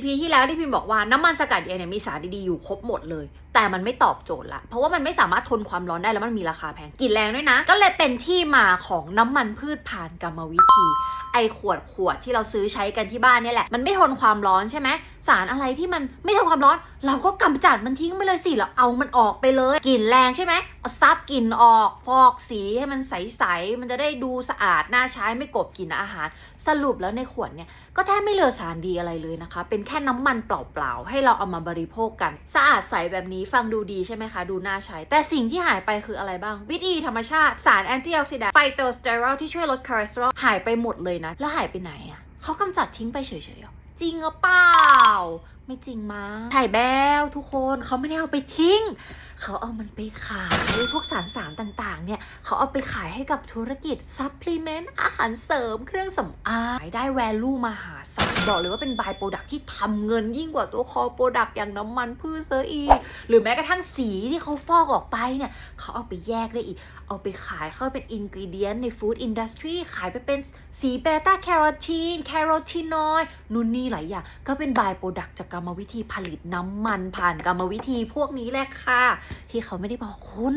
EP ที่แล้วที่พิมพ์บอกว่าน้ำมันสกัดเย็นเนี่ยมีสารดีๆอยู่ครบหมดเลย แต่มันไม่ตอบโจทย์ละ เพราะว่ามันไม่สามารถทนความร้อนได้แล้วมันมีราคาแพงกินแรงด้วยนะ ก็เลยเป็นที่มาของน้ำมันพืชผ่านกรรมวิธี ไอขวดขวดที่เราซื้อใช้กันที่บ้านเนี่ยแหละ มันไม่ทนความร้อนใช่ไหมสารอะไรที่มันไม่ทนความร้อน เราก็กำจัดมันทิ้งไปเลยสิเราเอามันออกไปเลยกลิ่นแรงใช่ไหมเอาซับกลิ่นออกฟอกสีให้มันใสๆมันจะได้ดูสะอาดน่าใช้ไม่กบกลิ่นอาหาร สรุปแล้วในขวดเนี่ยก็แทบไม่เหลือสารดีอะไรเลยนะคะ เป็นแค่น้ำมันเปล่าๆให้เราเอามาบริโภคกันสะอาดใสแบบนี้ฟังดูดีใช่ไหมคะ ดูน่าใช้ แต่สิ่งที่หายไปคืออะไรบ้าง วิตอีธรรมชาติสารแอนตี้ออกซิแดนต์ไฟโตสเตอรอลที่ช่วยลดคอเลสเตอรอลหายไปหมดเลยนะ แล้วหายไปไหนอะเขากำจัดทิ้งไปเฉยๆหรอ จริงหรือเปล่า ไม่จริงมั้งไข่แบ้วทุกคนเขาไม่ได้เอาไปทิ้ง เขาเอามันไปขายพวกสารสารต่างๆ เนี่ยเขาเอาไปขายให้กับธุรกิจซัพพลีเมนต์อาหารเสริมเครื่องสำอางได้แวลูมหาศาลบอกเลยว่าเป็นบายโปรดักที่ทำเงินยิ่งกว่าตัวคอโปรดักอย่างน้ำมันพืชเซอร์อีหรือแม้กระทั่งสีที่เขาฟอกออกไปเนี่ยเขาเอาไปแยกได้อีก เอาไปขายเข้าเป็นอินกิเดียนในฟู้ดอินดัสทรีขายไปเป็นสีเบต้าแคโรทีนแคโรทีนอยด์นู่นนี่หลายอย่าง ก็เป็นบายโปรดักจากกรรมวิธีผลิตน้ำมันผ่านกรรมวิธีพวกนี้แหละค่ะ ที่เขาไม่ได้บอกคุณ